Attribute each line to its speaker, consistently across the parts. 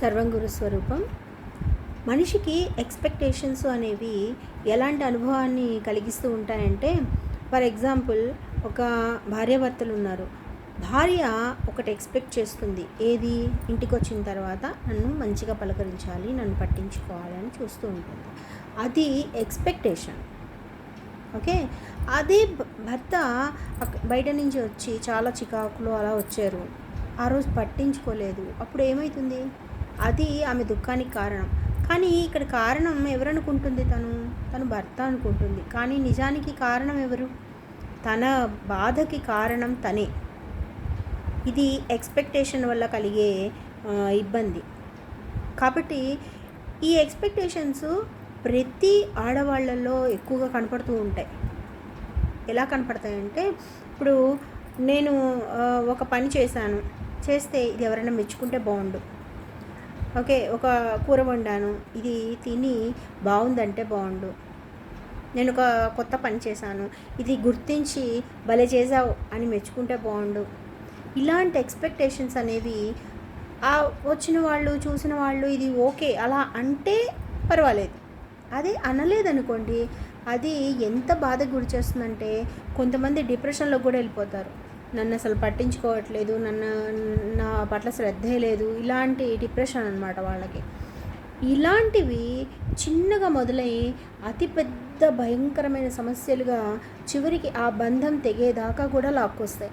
Speaker 1: సర్వం గురు స్వరూపం. మనిషికి ఎక్స్పెక్టేషన్స్ అనేవి ఎలాంటి అనుభవాన్ని కలిగిస్తూ ఉంటాయంటే ఫర్ ఎగ్జాంపుల్ ఒక భార్యాభర్తలు ఉన్నారు భార్య ఒకటి ఎక్స్పెక్ట్ చేస్తుంది. ఏది? ఇంటికి వచ్చిన తర్వాత నన్ను మంచిగా పలకరించాలి నన్ను పట్టించుకోవాలని చూస్తూ ఉంటుంది. అది ఎక్స్పెక్టేషన్ ఓకే? అదే భర్త బయట నుంచి వచ్చి చాలా చికాకులు అలా వచ్చారు. ఆ రోజు పట్టించుకోలేదు. అప్పుడు ఏమవుతుంది అది ఆమె దుఃఖానికి కారణం. కానీ ఇక్కడ కారణం ఎవరనుకుంటుంది తను? తను భర్త అనుకుంటుంది. కానీ నిజానికి కారణం ఎవరు? తన బాధకి కారణం తనే. ఇది ఎక్స్పెక్టేషన్ వల్ల కలిగే ఇబ్బంది. కాబట్టి ఈ ఎక్స్పెక్టేషన్స్ ప్రతి ఆడవాళ్ళల్లో ఎక్కువగా కనపడుతూ ఉంటాయి. ఎలా కనపడతాయంటే ఇప్పుడు నేను ఒక పని చేశాను. చేస్తే ఇది ఎవరైనా మెచ్చుకుంటే బాగుండు. ఓకే ఒక కూర వండాను. ఇది తిని బాగుందంటే బాగుండు. నేను ఒక కొత్త పని చేశాను. ఇది గుర్తించి భలే చేసావు అని మెచ్చుకుంటే బాగుండు. ఇలాంటి ఎక్స్పెక్టేషన్స్ అనేవి ఆ వచ్చిన వాళ్ళు చూసిన వాళ్ళు ఇది ఓకే అలా అంటే పర్వాలేదు. అదే అనలేదనుకోండి అది ఎంత బాధకు గురి చేస్తుందంటే కొంతమంది డిప్రెషన్లో కూడా వెళ్ళిపోతారు. నన్ను అసలు పట్టించుకోవట్లేదు నన్ను నా పట్ల శ్రద్ధే లేదు ఇలాంటి డిప్రెషన్ అనమాట వాళ్ళకి. ఇలాంటివి చిన్నగా మొదలై అతిపెద్ద భయంకరమైన సమస్యలుగా చివరికి ఆ బంధం తెగేదాకా కూడా లాక్కొస్తాయి.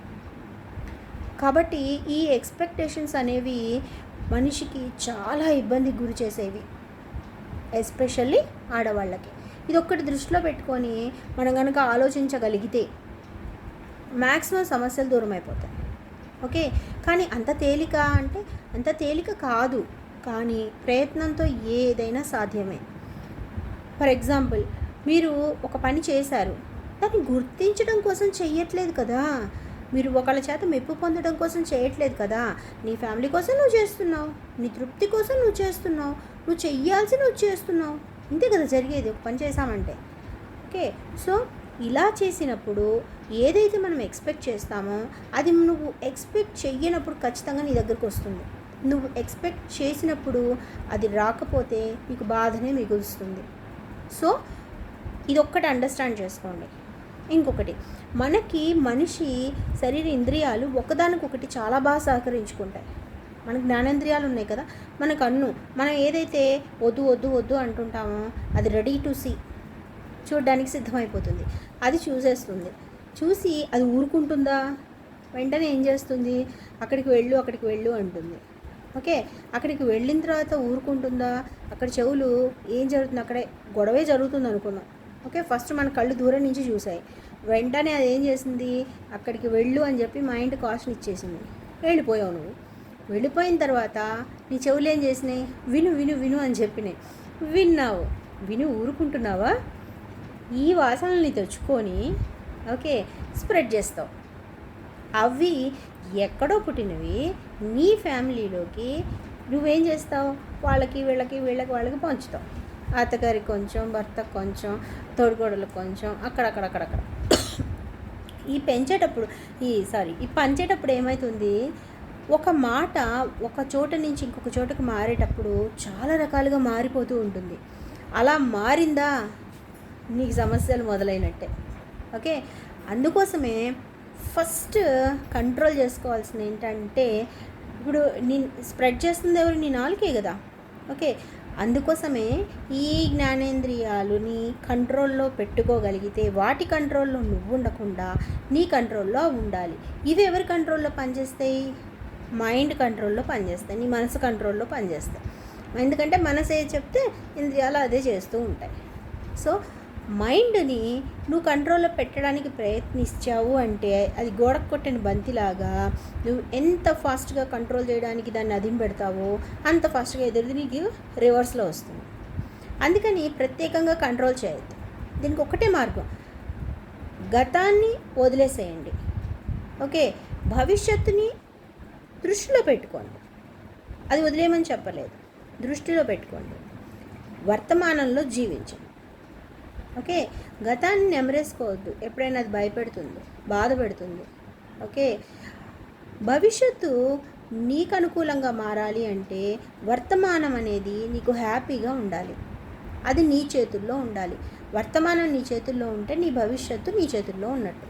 Speaker 1: కాబట్టి ఈ ఎక్స్పెక్టేషన్స్ అనేవి మనిషికి చాలా ఇబ్బందికి గురి చేసేవి ఎస్పెషల్లీ ఆడవాళ్ళకి. ఇది ఒక్కటి దృష్టిలో పెట్టుకొని మనం కనుక ఆలోచించగలిగితే మ్యాక్సిమం సమస్యలు దూరం అయిపోతాయి. ఓకే? కానీ అంత తేలిక అంటే అంత తేలిక కాదు. కానీ ప్రయత్నంతో ఏదైనా సాధ్యమే. ఫర్ ఎగ్జాంపుల్ మీరు ఒక పని చేశారు. దాన్ని గుర్తించడం కోసం చెయ్యట్లేదు కదా? మీరు ఒకళ్ళ చేత మెప్పు పొందడం కోసం చేయట్లేదు కదా? నీ ఫ్యామిలీ కోసం నువ్వు చేస్తున్నావు. నీ తృప్తి కోసం నువ్వు చేస్తున్నావు. నువ్వు చెయ్యాల్సి నువ్వు చేస్తున్నావు. ఇంతే కదా జరిగేది? ఒక పని చేసామంటే ఓకే? సో ఇలా చేసినప్పుడు ఏదైతే మనం ఎక్స్పెక్ట్ చేస్తామో అది నువ్వు ఎక్స్పెక్ట్ చెయ్యనప్పుడు ఖచ్చితంగా నీ దగ్గరకు వస్తుంది. నువ్వు ఎక్స్పెక్ట్ చేసినప్పుడు అది రాకపోతే నీకు బాధనే మిగులుస్తుంది. సో ఇది ఒక్కటి అండర్స్టాండ్ చేసుకోండి. ఇంకొకటి మనకి మనిషి శరీర ఇంద్రియాలు ఒకదానికొకటి చాలా బాగా సహకరించుకుంటాయి. మన జ్ఞానేంద్రియాలు ఉన్నాయి కదా? మన కన్ను మనం ఏదైతే వద్దు వద్దు వద్దు అంటుంటామో అది రెడీ టు సీ. చూడడానికి సిద్ధమైపోతుంది. అది చూసేస్తుంది. చూసి అది ఊరుకుంటుందా? వెంటనే ఏం చేస్తుంది? అక్కడికి వెళ్ళు అక్కడికి వెళ్ళు అంటుంది. ఓకే? అక్కడికి వెళ్ళిన తర్వాత ఊరుకుంటుందా? అక్కడ చెవులు ఏం జరుగుతుంది? అక్కడే గొడవే జరుగుతుంది అనుకున్నాం. ఓకే? ఫస్ట్ మన కళ్ళు దూరం నుంచి చూసాయి. వెంటనే అది ఏం చేసింది? అక్కడికి వెళ్ళు అని చెప్పి మా ఇంటి కాషన్ ఇచ్చేసింది. వెళ్ళిపోయావు నువ్వు. వెళ్ళిపోయిన తర్వాత నీ చెవులు ఏం చేసినాయి? విను విను విను అని చెప్పినాయి. విన్నావు. విని ఊరుకుంటున్నావా? ఈ వాసనల్ని తెచ్చుకొని ఓకే స్ప్రెడ్ చేస్తావు. అవి ఎక్కడో పుట్టినవి నీ ఫ్యామిలీలోకి నువ్వేం చేస్తావు? వాళ్ళకి వీళ్ళకి వీళ్ళకి వాళ్ళకి పంచుతావు. అత్తగారికి కొంచెం భర్త కొంచెం తోడుకోడలకు కొంచెం అక్కడక్కడక్కడక్కడ ఈ పెంచేటప్పుడు ఈ సారీ ఈ పంచేటప్పుడు ఏమవుతుంది ఒక మాట ఒక చోట నుంచి ఇంకొక చోటకు మారేటప్పుడు చాలా రకాలుగా మారిపోతూ ఉంటుంది. అలా మారిందా? నీకు సమస్యలు మొదలైనట్టే. ఓకే? అందుకోసమే ఫస్ట్ కంట్రోల్ చేసుకోవాల్సిన ఏంటంటే ఇప్పుడు నీ స్ప్రెడ్ చేస్తుంది ఎవరు? నీ నాలుకే కదా. ఓకే? అందుకోసమే ఈ జ్ఞానేంద్రియాలుని కంట్రోల్లో పెట్టుకోగలిగితే వాటి కంట్రోల్లో నువ్వు ఉండకుండా నీ కంట్రోల్లో ఉండాలి. ఇవి ఎవరి కంట్రోల్లో పనిచేస్తాయి? మైండ్ కంట్రోల్లో పనిచేస్తాయి. నీ మనసు కంట్రోల్లో పనిచేస్తాయి. ఎందుకంటే మనసు ఏ చెప్తే ఇంద్రియాలు అదే చేస్తూ ఉంటాయి. సో మైండ్ని నువ్వు కంట్రోల్లో పెట్టడానికి ప్రయత్నించావు అంటే అది గోడకు కొట్టిన బంతిలాగా నువ్వు ఎంత ఫాస్ట్గా కంట్రోల్ చేయడానికి దాన్ని అదిం పెడతావో అంత ఫాస్ట్గా ఎదురుది నీకు రివర్స్లో వస్తుంది. అందుకని ప్రత్యేకంగా కంట్రోల్ చేయొద్దు. దీనికి ఒకటే మార్గం. గతాన్ని వదిలేసేయండి. ఓకే? భవిష్యత్తుని దృష్టిలో పెట్టుకోండి. అది వదిలేయమని చెప్పలేదు. దృష్టిలో పెట్టుకోండి. వర్తమానంలో జీవించండి. ఓకే? గతాన్ని నెమరేసుకోవద్దు. ఎప్పుడైనా అది భయపెడుతుంది బాధ పెడుతుంది ఓకే? భవిష్యత్తు నీకు అనుకూలంగా మారాలి అంటే వర్తమానం అనేది నీకు హ్యాపీగా ఉండాలి. అది నీ చేతుల్లో ఉండాలి. వర్తమానం నీ చేతుల్లో ఉంటే నీ భవిష్యత్తు నీ చేతుల్లో ఉన్నట్టు.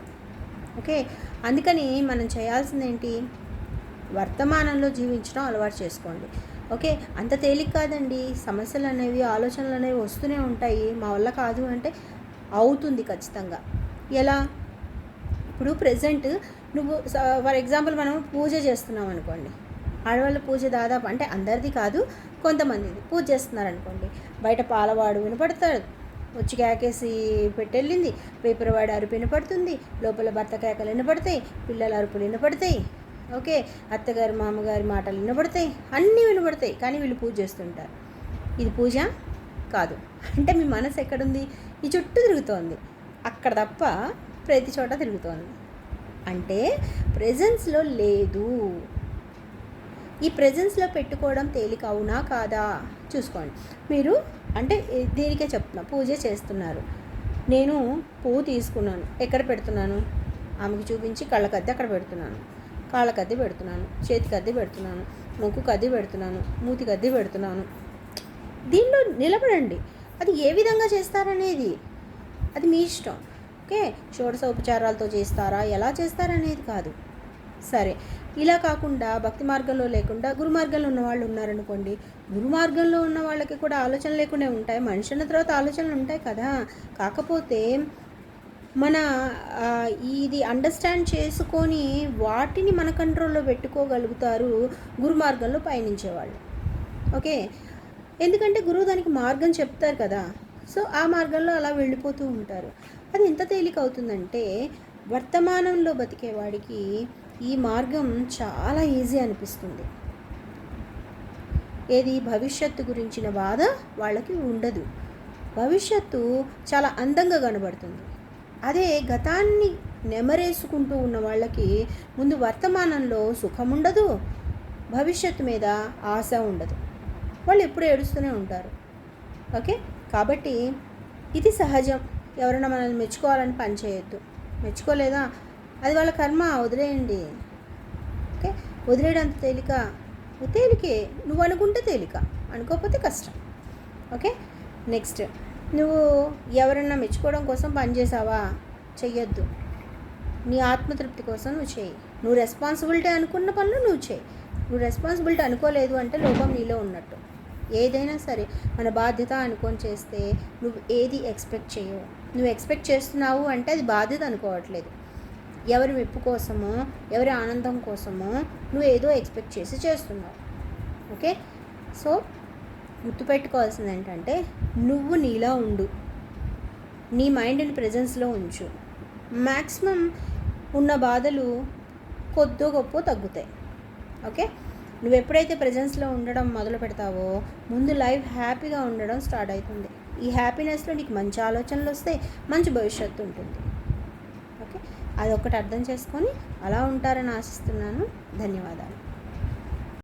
Speaker 1: ఓకే? అందుకని మనం చేయాల్సింది ఏంటి వర్తమానంలో జీవించడం అలవాటు చేసుకోండి. ఓకే అంత తేలిక కాదండి. సమస్యలు అనేవి ఆలోచనలు అనేవి వస్తూనే ఉంటాయి. మా వల్ల కాదు అంటే అవుతుంది ఖచ్చితంగా. ఎలా? ఇప్పుడు ప్రజెంట్ నువ్వు ఫర్ ఎగ్జాంపుల్ మనం పూజ చేస్తున్నాం అనుకోండి. ఆడవాళ్ళ పూజ దాదాపు అంటే అందరిది కాదు కొంతమందిది పూజ చేస్తున్నారు అనుకోండి బయట పాలవాడు వినపడతాడు. వచ్చి కేకేసి పెట్టెళ్ళింది. పేపర్ వాడి అరుపు వినపడుతుంది. లోపల భర్త కేకలు వినపడతాయి. పిల్లల అరుపులు వినపడతాయి. ఓకే అత్తగారు మామగారి మాటలు వినబడతాయి అన్నీ వినబడతాయి కానీ వీళ్ళు పూజ చేస్తుంటారు. ఇది పూజ కాదు. అంటే మీ మనసు ఎక్కడుంది? ఈ చుట్టూ తిరుగుతోంది. అక్కడ తప్ప ప్రతి చోట తిరుగుతోంది. అంటే ప్రెజెన్స్లో లేదు. ఈ ప్రెజెన్స్లో పెట్టుకోవడం తేలిక అవునా కాదా? చూసుకోండి. మీరు అంటే దీనికే చెప్తున్నా పూజ చేస్తున్నారు. నేను పువ్వు తీసుకున్నాను. ఎక్కడ పెడుతున్నాను? ఆమెకి చూపించి కళ్ళకద్ది అక్కడ పెడుతున్నాను. కాళ్ళకద్ది పెడుతున్నాను చేతికద్ది పెడుతున్నాను ముక్కు అద్దె పెడుతున్నాను మూతి అద్దె పెడుతున్నాను. దీనిలో నిలబడండి. అది ఏ విధంగా చేస్తారనేది. అది మీ ఇష్టం. ఓకే? షోడశోపచారాలతో చేస్తారా? ఎలా చేస్తారనేది కాదు. సరే. ఇలా కాకుండా భక్తి మార్గంలో లేకుండా గురు మార్గంలో ఉన్న వాళ్ళు ఉన్నారనుకోండి గురు మార్గంలో ఉన్న వాళ్ళకి కూడా ఆలోచన లేకుండా ఉంటాయి. మనిషి అన్న తర్వాత ఆలోచనలు ఉంటాయి కదా. కాకపోతే మన ఇది అండర్స్టాండ్ చేసుకొని వాటిని మన కంట్రోల్లో పెట్టుకోగలుగుతారు గురు మార్గంలో పయనించేవాళ్ళు. ఓకే? ఎందుకంటే గురువు దానికి మార్గం చెప్తారు కదా. సో ఆ మార్గంలో అలా వెళ్ళిపోతూ ఉంటారు. అది ఎంత తేలిక అవుతుందంటే వర్తమానంలో బతికేవాడికి ఈ మార్గం చాలా ఈజీ అనిపిస్తుంది. ఏది? భవిష్యత్తు గురించిన బాధ వాళ్ళకి ఉండదు. భవిష్యత్తు చాలా అందంగా కనబడుతుంది. అదే గతాన్ని నెమరేసుకుంటూ ఉన్న వాళ్ళకి ముందు వర్తమానంలో సుఖం ఉండదు భవిష్యత్తు మీద ఆశ ఉండదు. వాళ్ళు ఎప్పుడు ఏడుస్తూనే ఉంటారు. ఓకే? కాబట్టి ఇది సహజం. ఎవరైనా మనల్ని మెచ్చుకోవాలని పని చేయొద్దు. మెచ్చుకోలేదా? అది వాళ్ళ కర్మ వదిలేయండి. ఓకే? వదిలేయడంత తేలిక? తేలికే. నువ్వు అనుకుంటే తేలిక. అనుకోకపోతే కష్టం. ఓకే? నెక్స్ట్. నువ్వు ఎవరన్నా మెచ్చుకోవడం కోసం పనిచేసావా చెయ్యొద్దు. నీ ఆత్మతృప్తి కోసం నువ్వు చేయి నువ్వు రెస్పాన్సిబిలిటీ అనుకున్న పనులు నువ్వు చేయి నువ్వు రెస్పాన్సిబిలిటీ అనుకోలేదు అంటే లోపం నీలో ఉన్నట్టు. ఏదైనా సరే మన బాధ్యత అనుకొని చేస్తే నువ్వు ఏది ఎక్స్పెక్ట్ చేయవు నువ్వు ఎక్స్పెక్ట్ చేస్తున్నావు అంటే అది బాధ్యత అనుకోవట్లేదు. ఎవరి మెప్పు కోసమో ఎవరి ఆనందం కోసమో నువ్వు ఏదో ఎక్స్పెక్ట్ చేసి చేస్తున్నావు. ఓకే? సో గుర్తుపెట్టుకోవాల్సింది ఏంటంటే నువ్వు నీలా ఉండు. నీ మైండ్ని ప్రజెన్స్లో ఉంచు. మ్యాక్సిమం ఉన్న బాధలు కొద్దో గొప్ప తగ్గుతాయి. ఓకే? నువ్వు ఎప్పుడైతే ప్రజెన్స్లో ఉండడం మొదలు పెడతావో ముందు లైఫ్ హ్యాపీగా ఉండడం స్టార్ట్ అవుతుంది ఈ హ్యాపీనెస్లో నీకు మంచి ఆలోచనలు వస్తాయి మంచి భవిష్యత్తు ఉంటుంది. ఓకే? అదొకటి అర్థం చేసుకొని అలా ఉంటారని ఆశిస్తున్నాను. ధన్యవాదాలు.